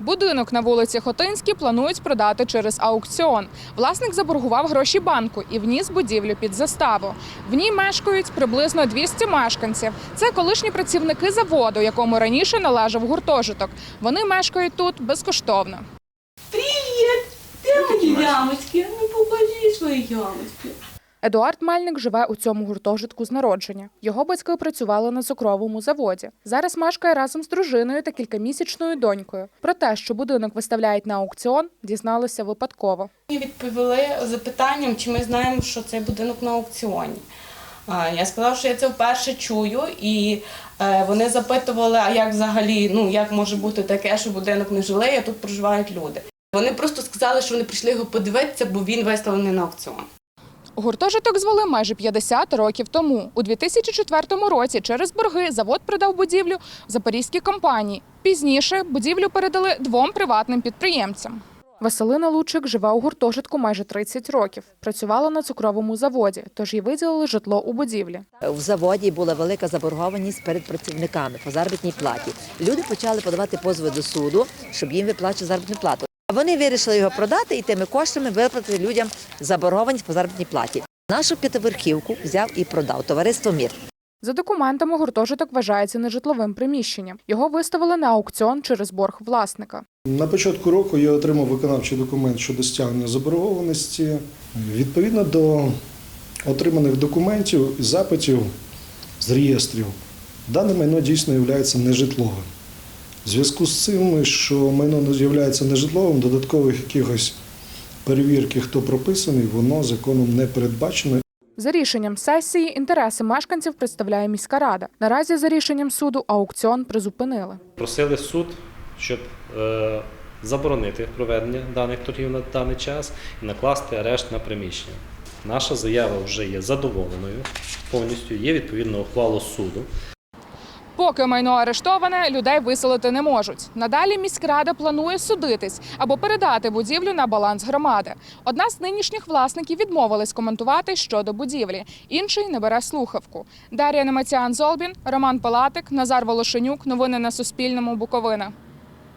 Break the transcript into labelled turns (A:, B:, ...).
A: Будинок на вулиці Хотинській планують продати через аукціон. Власник заборгував гроші банку і вніс будівлю під заставу. В ній мешкають приблизно 200 мешканців. Це колишні працівники заводу, якому раніше належав гуртожиток. Вони мешкають тут безкоштовно.
B: Привіт! Де мої ямочки? Ну покажи свої ямочки.
A: Едуард Мельник живе у цьому гуртожитку з народження. Його батьки працювали на цукровому заводі. Зараз мешкає разом з дружиною та кількамісячною донькою. Про те, що будинок виставляють на аукціон, дізналися випадково.
B: Мені відповіли запитанням, чи ми знаємо, що цей будинок на аукціоні. Я сказала, що я це вперше чую, і е, вони запитували, а як взагалі, ну як може бути таке, що будинок не жилий, а тут проживають люди. Вони просто сказали, що вони прийшли його подивитися, бо він виставлений на аукціон.
A: Гуртожиток звели майже 50 років тому. У 2004 році через борги завод продав будівлю запорізькій компанії. Пізніше будівлю передали двом приватним підприємцям. Василина Лучик живе у гуртожитку майже 30 років. Працювала на цукровому заводі, тож їй виділили житло у будівлі.
C: В заводі була велика заборгованість перед працівниками по заробітній платі. Люди почали подавати позови до суду, щоб їм виплачувати заробітну плату. А Вони вирішили його продати і тими коштами виплатити людям заборгованість по заробітній платі. Нашу п'ятиверхівку взяв і продав товариство Мір.
A: За документами гуртожиток вважається нежитловим приміщенням. Його виставили на аукціон через борг власника.
D: На початку року я отримав виконавчий документ щодо стягнення заборгованості. Відповідно до отриманих документів і запитів з реєстрів, дане майно дійсно є нежитловим. В зв'язку з цим, що майно не є нежитловим, додаткових якихось перевірки, хто прописаний, воно законом не передбачено.
A: За рішенням сесії інтереси мешканців представляє міська рада. Наразі за рішенням суду аукціон призупинили.
E: Просили суд, щоб е, заборонити проведення даних торгів на даний час і накласти арешт на приміщення. Наша заява вже є задоволеною повністю. Є відповідна ухвала суду.
A: Поки майно арештоване, людей виселити не можуть. Надалі міськрада планує судитись або передати будівлю на баланс громади. Одна з нинішніх власників відмовилась коментувати щодо будівлі, інший не бере слухавку. Дар'я Немеціан Золбін, Роман Палатик, Назар Волошенюк. Новини на Суспільному. Буковина.